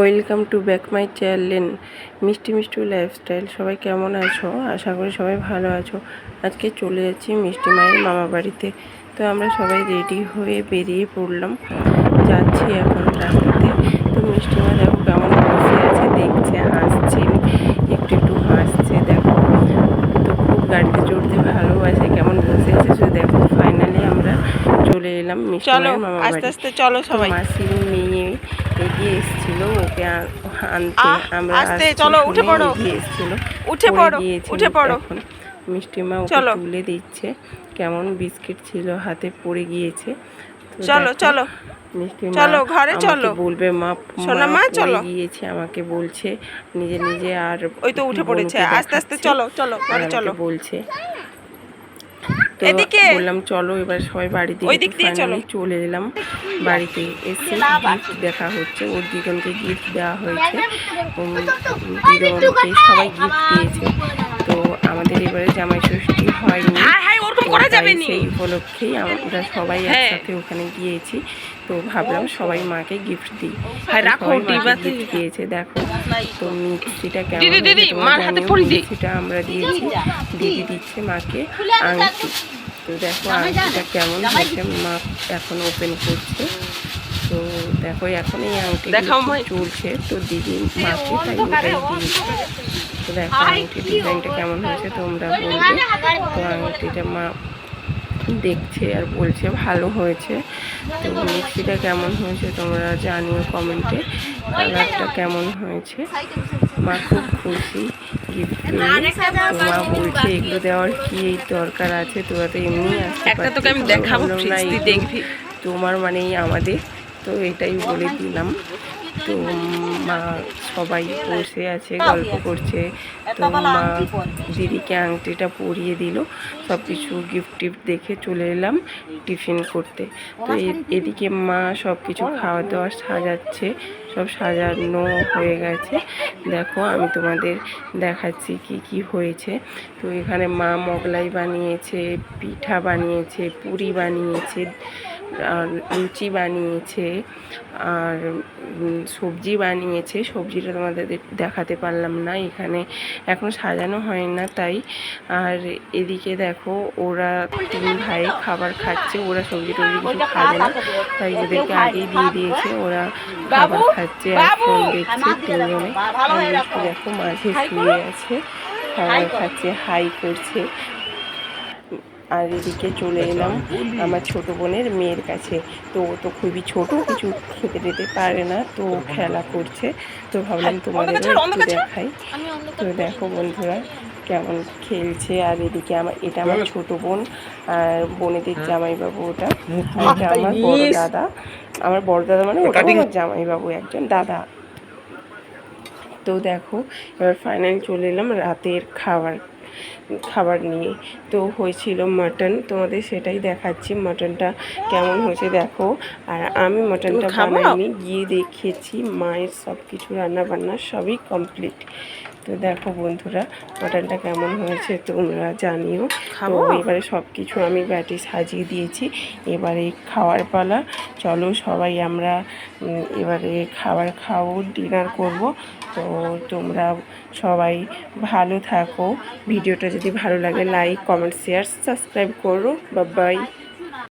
Welcome to back my channel Mishti Mishti lifestyle. সবাই কেমন আছো? আশা করি সবাই ভালো আছো। আজকে চলে যাচ্ছি মিষ্টি মায়ের মামা বাড়িতে। তো আমরা সবাই রেডি হয়ে বেরিয়ে পড়লাম। যাচ্ছি এখন রাস্তাতে। তো মিষ্টি মা দেখো কেমন বসে আছে দেখছে হাসছে একটু একটু হাসছে দেখো। তো খুব গাড়িতে চড়তে ভালোবাসে কেমন বসে আছে। শুধু দেখো ফাইনালি আমরা চলে এলাম মিষ্টি মামা আস্তে বাড়ি। আস্তে চলো সবাই। মাসির মেয়ে এগিয়ে এসেছিল ওকে আনতে আমরা আস্তে, চলো, উঠে পড়ো। এসেছিল উঠে পড়ো, উঠে পড়ো। ওকে। তুলে দিচ্ছে কেমন বিস্কিট ছিল হাতে পড়ে গিয়েছে চলো চলো চলো, ঘরে চলো। বলবে মা সোনা মা মা, চলো। গিয়েছে আমাকে বলছে নিজে নিজে আর ওই তো উঠে পড়েছে আস্তে আস্তে চলো চলো ঘরে চলো বলছে তো। বললাম চলো এবার সবাই বাড়িতে চলো। চলে এলাম। বাড়িতে এসে গিফট দেখা হচ্ছে। ওর দিদনকে গিফট দেওয়া হয়েছে। দিদনকে সবাই গিফট দিয়েছে। তো আমাদের এবারে জামাই ষষ্ঠী হয়নি। হাই ওরকম করা যাবে নি? সেই উপলক্ষেই আমরা সবাই হ্যাঁ। একসাথে ওখানে গিয়েছি। তো ভাবলাম সবাই মাকে গিফট দিই। হ্যাঁ, রাখো, দিয়েছে দেখো। তো মিক্সিটা কেমন দিদি, দিদি, মার হাতে জানিও। পরি দে। আমরা দিয়েছি দিদি দিচ্ছে মাকে আংটি। তো দেখো আংটিটা কেমন হয়েছে মা এখন ওপেন করছে। তো দেখো এখন এই আংটি চলছে। তো দিদি মাকে তাই ওটাই দিয়েছে তো দেখো আংটির ডিজাইনটা কেমন হয়েছে তোমরা বলবে। তো আংটিটা মা দেখছে আর বলছে ভালো হয়েছে। তো মিক্সিটা কেমন হয়েছে তোমরা জানিও কমেন্টে। কালারটা কেমন হয়েছে? মা খুব খুশি গিফট পেয়ে। তো মা বলছে এগুলো দেওয়ার কি দরকার আছে? তোরা তো এমনি আসতে তুই তোমার মানেই আমাদের। তো এটাই বলে দিলাম। তো মা সবাই বসে আছে, গল্প করছে। তো মা দিদিকে আংটিটা পরিয়ে দিল সব কিছু গিফট টিফট দেখে চলে এলাম টিফিন করতে। তো এদিকে মা সব কিছু খাওয়া দাওয়া সাজাচ্ছে, সব সাজানো হয়ে গেছে। দেখো, আমি তোমাদের দেখাচ্ছি কি কি হয়েছে। তো এখানে মা মোগলাই বানিয়েছে, পিঠা বানিয়েছে, পুরি বানিয়েছে লুচি বানিয়েছে আর সবজি বানিয়েছে। সবজিটা তোমাদের দেখাতে পারলাম না। এখানে এখন সাজানো হয় না তাই। আর এদিকে দেখো ওরা তিন ভাই খাবার খাচ্ছে। ওরা সবজি টবজি কিছু খাবে না। তাই ওদেরকে আগেই দিয়ে দিয়েছে। ওরা খাবার খাচ্ছে আর ফোন দেখছে তিনজনে। দেখো মাঝে শুয়ে আছে। খাবার খাচ্ছে হাই করছে। আর এদিকে চলে এলাম আমার ছোট বোনের মেয়ের কাছে। তো ও তো খুবই ছোট কিছু খেতে টেতে পারে না তো ও খেলা করছে। তো ভাবলাম তোমাদেরও একটু দেখাই। তো দেখো বন্ধুরা কেমন খেলছে আর এদিকে আমার এটা আমার ছোট বোন আর বোনেদের জামাইবাবু ওটা। এটা আমার বড় দাদা। আমার বড় দাদা মানে ওটা আমার জামাইবাবু একজন দাদা। তো দেখো এবার ফাইনাল চলে এলাম রাতের খাবার খাবার নিয়ে। তো হয়েছিল মাটন। তোমাদের সেটাই দেখাচ্ছি মাটনটা কেমন হয়েছে দেখো। আর আমি মাটনটা বানাইনি গিয়ে দেখেছি মায়ের সব কিছু রান্না বান্না সবই কমপ্লিট। তো দেখো বন্ধুরা মাটনটা কেমন হয়েছে তোমরা জানিও। তো এবারে সব কিছু আমি ব্যাটি সাজিয়ে দিয়েছি। এবারে খাওয়ার পালা। চলো সবাই আমরা এবারে খাবার খাব ডিনার করব। তো তোমরা সবাই ভালো থাকো। ভিডিওটা যদি ভালো লাগে লাইক কমেন্ট শেয়ার সাবস্ক্রাইব করো। বাই